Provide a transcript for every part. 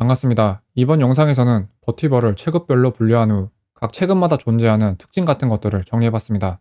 반갑습니다. 이번 영상에서는 버티버를 체급별로 분류한 후 각 체급마다 존재하는 특징 같은 것들을 정리해봤습니다.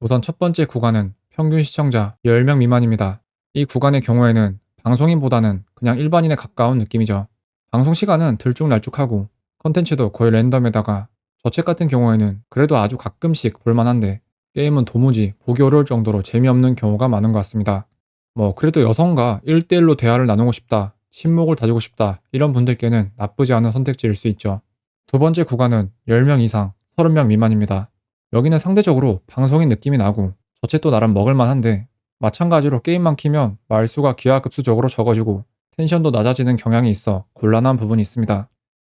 우선 첫 번째 구간은 평균 시청자 10명 미만입니다. 이 구간의 경우에는 방송인보다는 그냥 일반인에 가까운 느낌이죠. 방송 시간은 들쭉날쭉하고 컨텐츠도 거의 랜덤에다가 저책 같은 경우에는 그래도 아주 가끔씩 볼만한데 게임은 도무지 보기 어려울 정도로 재미없는 경우가 많은 것 같습니다. 뭐 그래도 여성과 1대1로 대화를 나누고 싶다, 친목을 다지고 싶다 이런 분들께는 나쁘지 않은 선택지일 수 있죠. 두 번째 구간은 10명 이상, 30명 미만입니다. 여기는 상대적으로 방송인 느낌이 나고 저챗도 나름 먹을만한데 마찬가지로 게임만 키면 말수가 기하급수적으로 적어지고 텐션도 낮아지는 경향이 있어 곤란한 부분이 있습니다.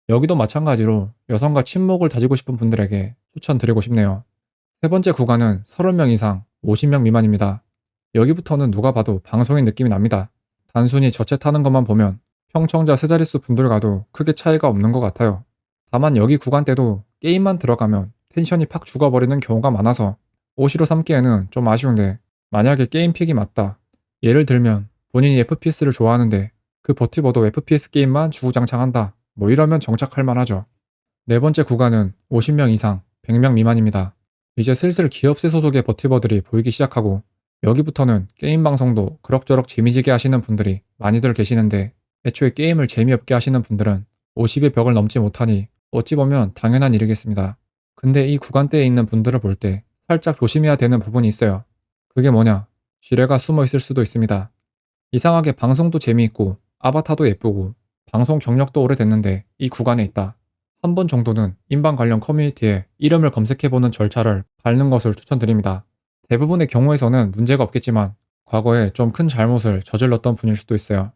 여기도 마찬가지로 여성과 친목을 다지고 싶은 분들에게 추천드리고 싶네요. 세 번째 구간은 30명 이상, 50명 미만입니다. 여기부터는 누가 봐도 방송인 느낌이 납니다. 단순히 저챗하는 것만 보면 평청자 세 자릿수 분들과도 크게 차이가 없는 것 같아요. 다만 여기 구간 때도 게임만 들어가면 텐션이 팍 죽어버리는 경우가 많아서 오시로 삼기에는 좀 아쉬운데 만약에 게임 픽이 맞다. 예를 들면 본인이 FPS를 좋아하는데 그 버티버도 FPS 게임만 주구장창한다. 뭐 이러면 정착할 만하죠. 네 번째 구간은 50명 이상, 100명 미만입니다. 이제 슬슬 기업세 소속의 버티버들이 보이기 시작하고 여기부터는 게임 방송도 그럭저럭 재미지게 하시는 분들이 많이들 계시는데 애초에 게임을 재미없게 하시는 분들은 50의 벽을 넘지 못하니 어찌 보면 당연한 일이겠습니다. 근데 이 구간대에 있는 분들을 볼 때 살짝 조심해야 되는 부분이 있어요. 그게 뭐냐? 지뢰가 숨어 있을 수도 있습니다. 이상하게 방송도 재미있고 아바타도 예쁘고 방송 경력도 오래됐는데 이 구간에 있다. 한 번 정도는 인방 관련 커뮤니티에 이름을 검색해보는 절차를 밟는 것을 추천드립니다. 대부분의 경우에서는 문제가 없겠지만 과거에 좀 큰 잘못을 저질렀던 분일 수도 있어요.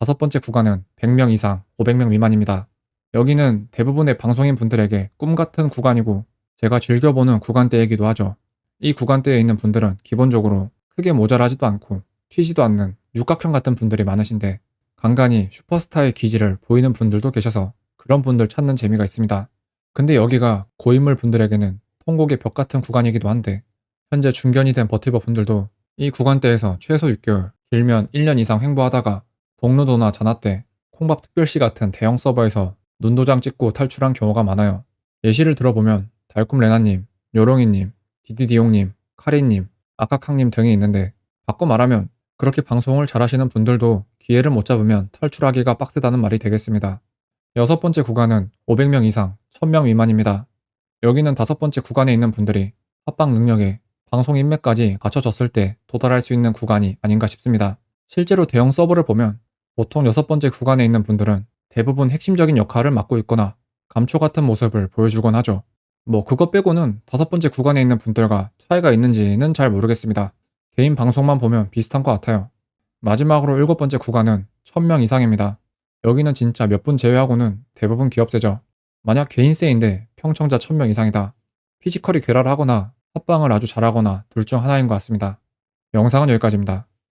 다섯 번째 구간은 100명 이상, 500명 미만입니다. 여기는 대부분의 방송인 분들에게 꿈 같은 구간이고 제가 즐겨보는 구간대이기도 하죠. 이 구간대에 있는 분들은 기본적으로 크게 모자라지도 않고 튀지도 않는 육각형 같은 분들이 많으신데 간간히 슈퍼스타의 기질을 보이는 분들도 계셔서 그런 분들 찾는 재미가 있습니다. 근데 여기가 고인물 분들에게는 통곡의 벽 같은 구간이기도 한데 현재 중견이 된 버티버 분들도 이 구간대에서 최소 6개월, 길면 1년 이상 횡보하다가 복로도나 자나때, 콩밥 특별시 같은 대형 서버에서 눈도장 찍고 탈출한 경우가 많아요. 예시를 들어보면 달콤 레나님, 요롱이님, 디디디용님, 카리님, 아카캉님 등이 있는데 바꿔 말하면 그렇게 방송을 잘하시는 분들도 기회를 못 잡으면 탈출하기가 빡세다는 말이 되겠습니다. 여섯 번째 구간은 500명 이상, 1000명 미만입니다. 여기는 다섯 번째 구간에 있는 분들이 합방 능력에 방송 인맥까지 갖춰졌을 때 도달할 수 있는 구간이 아닌가 싶습니다. 실제로 대형 서버를 보면 보통 여섯 번째 구간에 있는 분들은 대부분 핵심적인 역할을 맡고 있거나 감초 같은 모습을 보여주곤 하죠. 뭐 그것 빼고는 다섯 번째 구간에 있는 분들과 차이가 있는지는 잘 모르겠습니다. 개인 방송만 보면 비슷한 것 같아요. 마지막으로 일곱 번째 구간은 1000명 이상입니다. 여기는 진짜 몇 분 제외하고는 대부분 기업세죠. 만약 개인세인데 평청자 1000명 이상이다. 피지컬이 괴랄하거나 합방을 아주 잘하거나 둘 중 하나인 것 같습니다. 영상은 여기까지입니다.